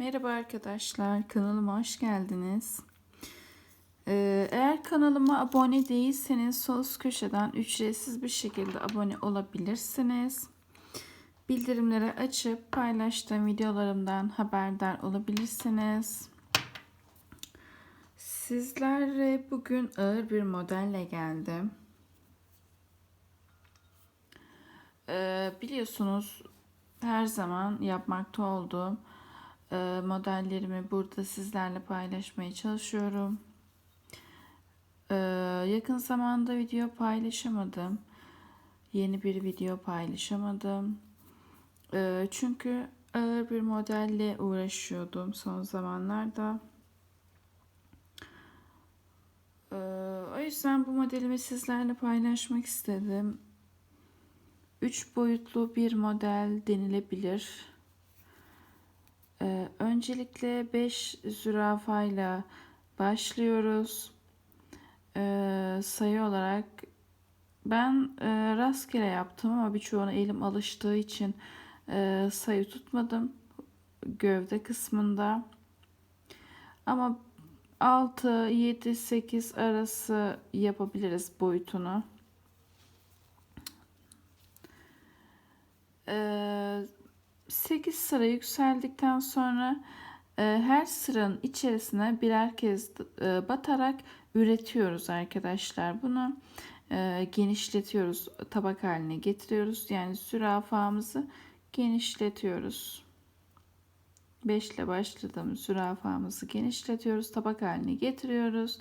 Merhaba arkadaşlar, kanalıma hoş geldiniz. Ee, eğer kanalıma abone değilseniz sol köşeden ücretsiz bir şekilde abone olabilirsiniz. Bildirimleri açıp paylaştığım videolarımdan haberdar olabilirsiniz. Sizlerle bugün ağır bir modelle geldim. Ee, biliyorsunuz her zaman yapmakta olduğum modellerimi burada sizlerle paylaşmaya çalışıyorum. Ee, yakın zamanda video paylaşamadım. Yeni bir video paylaşamadım. Ee, çünkü ağır bir modelle uğraşıyordum son zamanlarda. Ee, o yüzden bu modelimi sizlerle paylaşmak istedim. Üç boyutlu bir model denilebilir. Ee, öncelikle 5 zürafayla başlıyoruz. Ee, sayı olarak ben e, rastgele yaptım ama birçoğuna elim alıştığı için e, sayı tutmadım gövde kısmında. Ama 6, 7, 8 arası yapabiliriz boyutunu. Ee, 8 sıra yükseldikten sonra e, her sıranın içerisine birer kez e, batarak üretiyoruz arkadaşlar. Bunu e, genişletiyoruz, tabak haline getiriyoruz. Yani zürafamızı genişletiyoruz. 5 ile başladığımız zürafamızı genişletiyoruz, tabak haline getiriyoruz.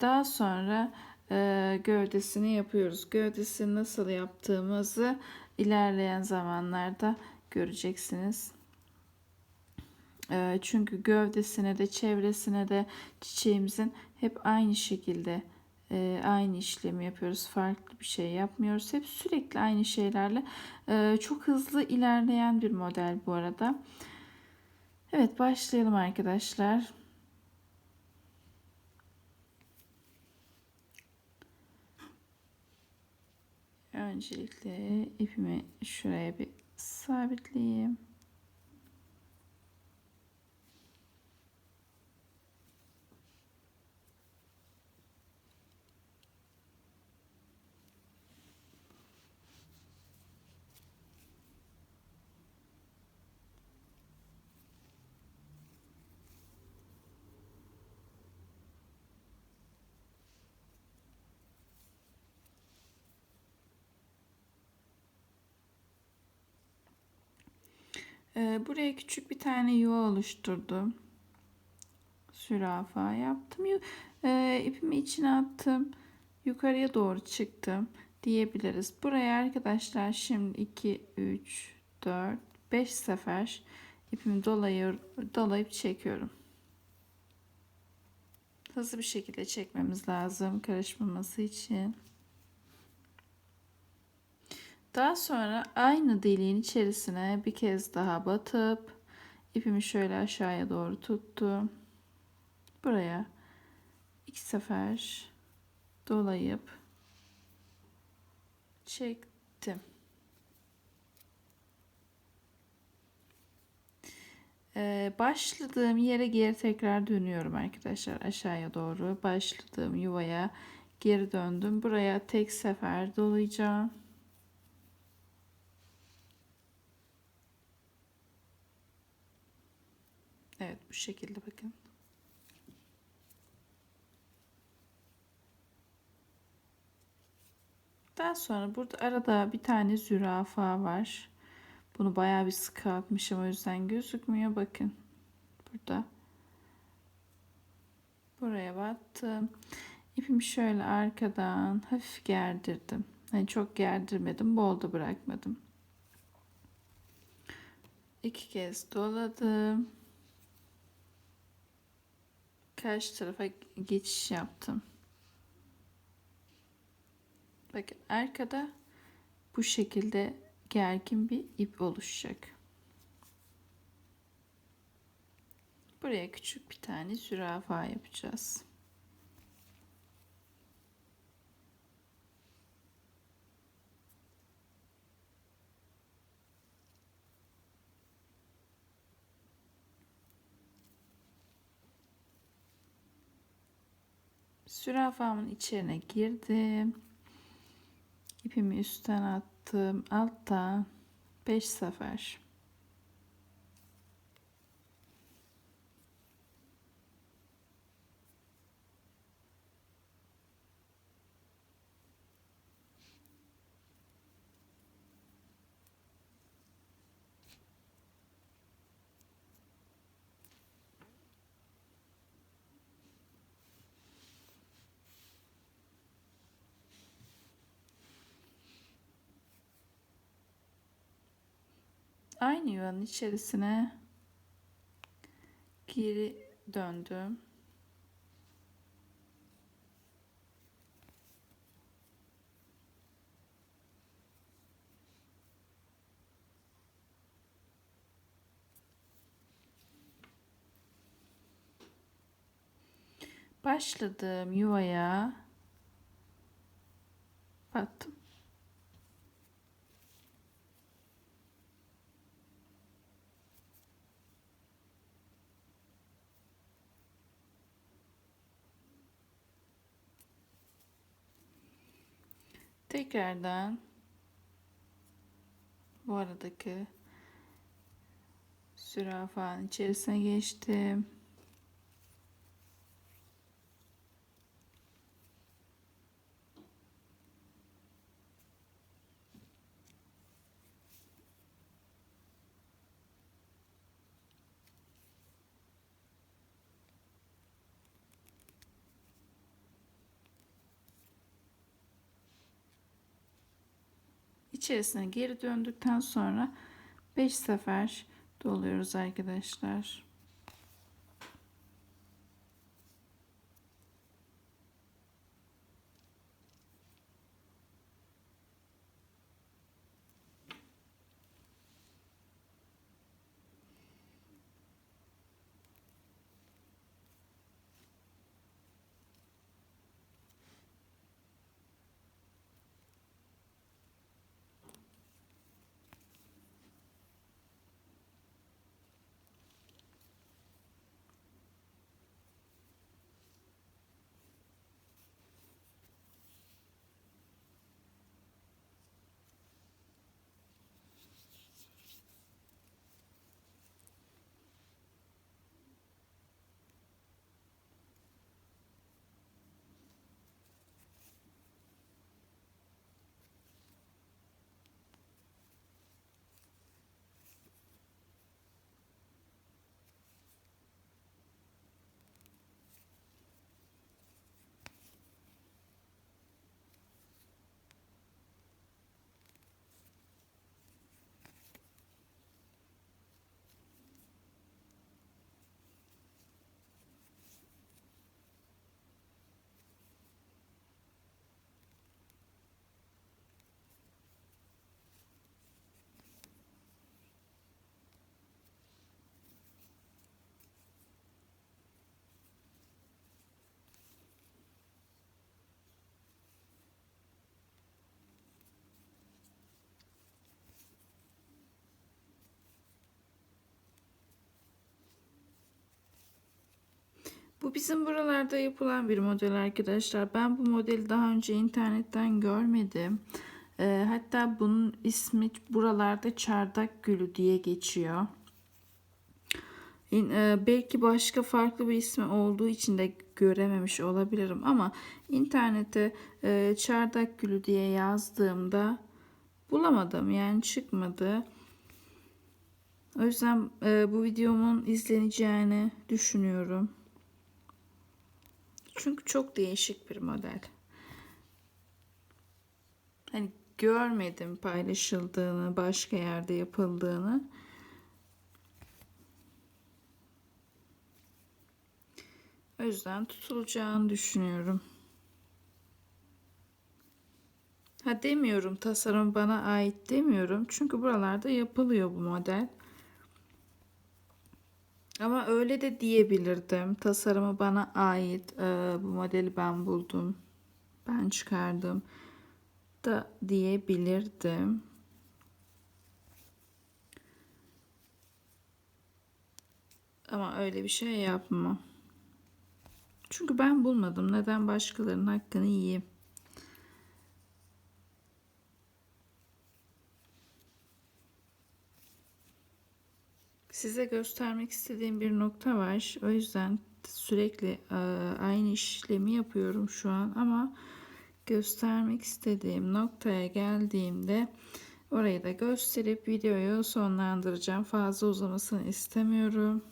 Daha sonra e, gövdesini yapıyoruz. Gövdesini nasıl yaptığımızı ilerleyen zamanlarda göreceksiniz. E, çünkü gövdesine de çevresine de çiçeğimizin hep aynı şekilde e, aynı işlemi yapıyoruz. Farklı bir şey yapmıyoruz. Hep sürekli aynı şeylerle e, çok hızlı ilerleyen bir model bu arada. Evet başlayalım arkadaşlar. Öncelikle ipimi şuraya bir sabitleyeyim. Ee, buraya küçük bir tane yuva oluşturdum. Sürafa yaptım. Ee, ipimi içine attım. Yukarıya doğru çıktım diyebiliriz. Buraya arkadaşlar şimdi 2, 3, 4, 5 sefer ipimi dolayır, dolayıp çekiyorum. Hızlı bir şekilde çekmemiz lazım karışmaması için. Daha sonra aynı deliğin içerisine bir kez daha batıp ipimi şöyle aşağıya doğru tuttum. Buraya iki sefer dolayıp çektim. Ee, başladığım yere geri tekrar dönüyorum arkadaşlar aşağıya doğru başladığım yuvaya geri döndüm buraya tek sefer dolayacağım Evet bu şekilde bakın. Daha sonra burada arada bir tane zürafa var. Bunu bayağı bir sıkı atmışım o yüzden gözükmüyor. Bakın burada. Buraya battım. İpimi şöyle arkadan hafif gerdirdim. Yani çok gerdirmedim. Bol da bırakmadım. İki kez doladım karşı tarafa geçiş yaptım. Bakın arkada bu şekilde gergin bir ip oluşacak. Buraya küçük bir tane zürafa yapacağız. Zürafamın içine girdim. İpimi üstten attım. Alttan 5 sefer. Aynı yuvanın içerisine geri döndüm. Başladığım yuvaya battım. Tekrardan bu aradaki zürafanın içerisine geçtim. İçerisine geri döndükten sonra 5 sefer doluyoruz arkadaşlar. Bu bizim buralarda yapılan bir model arkadaşlar. Ben bu modeli daha önce internetten görmedim. Ee, hatta bunun ismi buralarda çardak gülü diye geçiyor. İn, e, belki başka farklı bir ismi olduğu için de görememiş olabilirim ama internete e, çardak gülü diye yazdığımda bulamadım yani çıkmadı. O yüzden e, bu videomun izleneceğini düşünüyorum. Çünkü çok değişik bir model. Hani görmedim paylaşıldığını, başka yerde yapıldığını. O yüzden tutulacağını düşünüyorum. Ha demiyorum tasarım bana ait demiyorum. Çünkü buralarda yapılıyor bu model. Ama öyle de diyebilirdim. Tasarımı bana ait. Ee, bu modeli ben buldum. Ben çıkardım da diyebilirdim. Ama öyle bir şey yapmam. Çünkü ben bulmadım. Neden başkalarının hakkını yiyeyim? Size göstermek istediğim bir nokta var. O yüzden sürekli e, aynı işlemi yapıyorum şu an ama göstermek istediğim noktaya geldiğimde orayı da gösterip videoyu sonlandıracağım. Fazla uzamasını istemiyorum.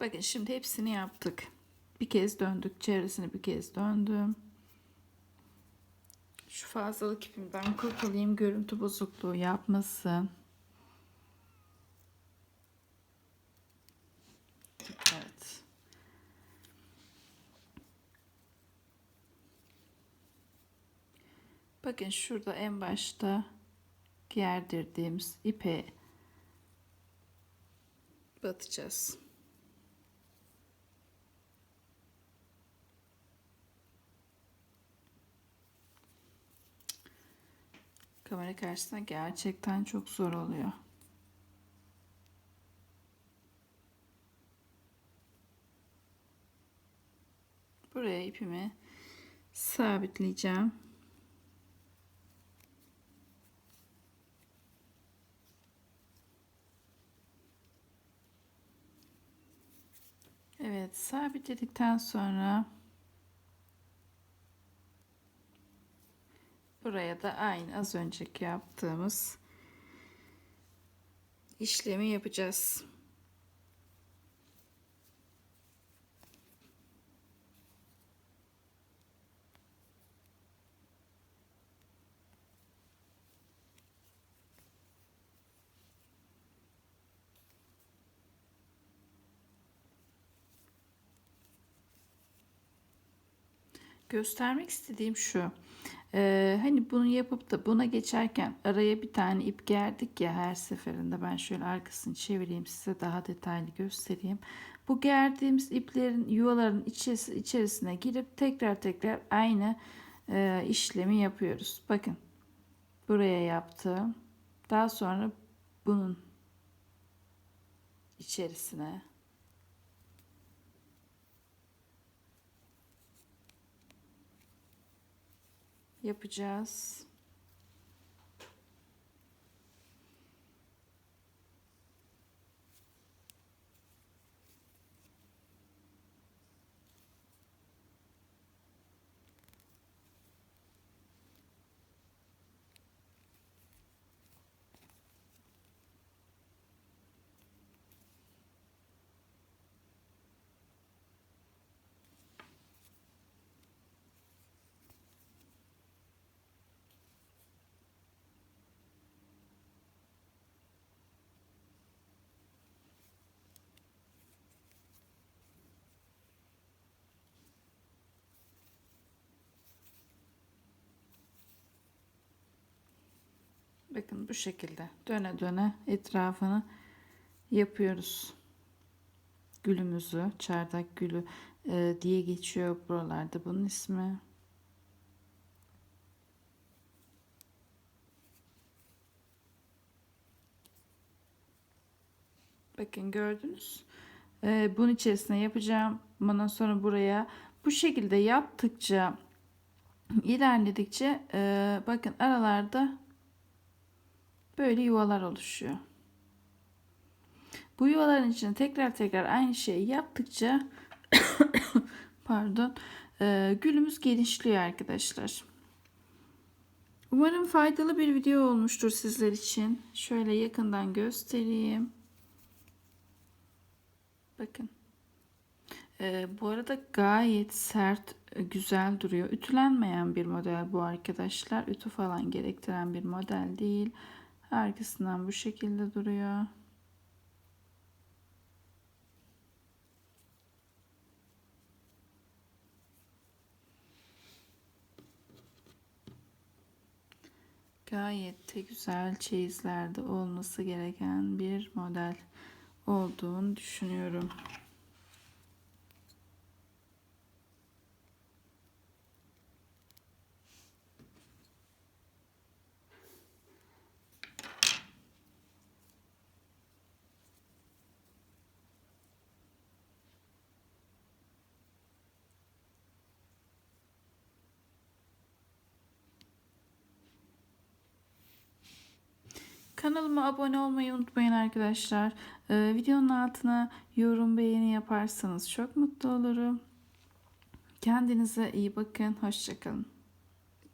Bakın şimdi hepsini yaptık. Bir kez döndük. Çevresini bir kez döndüm. Şu fazlalık ipimden kurtulayım. Görüntü bozukluğu yapmasın. Evet. Bakın şurada en başta gerdirdiğimiz ipe batacağız. Kamera karşısında gerçekten çok zor oluyor. Buraya ipimi sabitleyeceğim. Evet, sabitledikten sonra Buraya da aynı az önceki yaptığımız işlemi yapacağız. Göstermek istediğim şu. Ee, hani bunu yapıp da buna geçerken araya bir tane ip gerdik ya her seferinde ben şöyle arkasını çevireyim size daha detaylı göstereyim. Bu gerdiğimiz iplerin yuvaların içerisi, içerisine girip tekrar tekrar aynı e, işlemi yapıyoruz. Bakın buraya yaptım. Daha sonra bunun içerisine yapacağız. Bakın bu şekilde döne döne etrafını yapıyoruz. Gülümüzü, çardak gülü e, diye geçiyor buralarda bunun ismi. Bakın gördünüz. E, bunun içerisine yapacağım. Ondan sonra buraya bu şekilde yaptıkça ilerledikçe e, bakın aralarda böyle yuvalar oluşuyor. Bu yuvaların içine tekrar tekrar aynı şeyi yaptıkça pardon e, gülümüz genişliyor arkadaşlar. Umarım faydalı bir video olmuştur sizler için. Şöyle yakından göstereyim. Bakın. Ee, bu arada gayet sert, e, güzel duruyor. Ütülenmeyen bir model bu arkadaşlar. Ütü falan gerektiren bir model değil. Arkasından bu şekilde duruyor. Gayet de güzel çeyizlerde olması gereken bir model olduğunu düşünüyorum. Kanalıma abone olmayı unutmayın arkadaşlar. Ee, videonun altına yorum beğeni yaparsanız çok mutlu olurum. Kendinize iyi bakın. Hoşçakalın.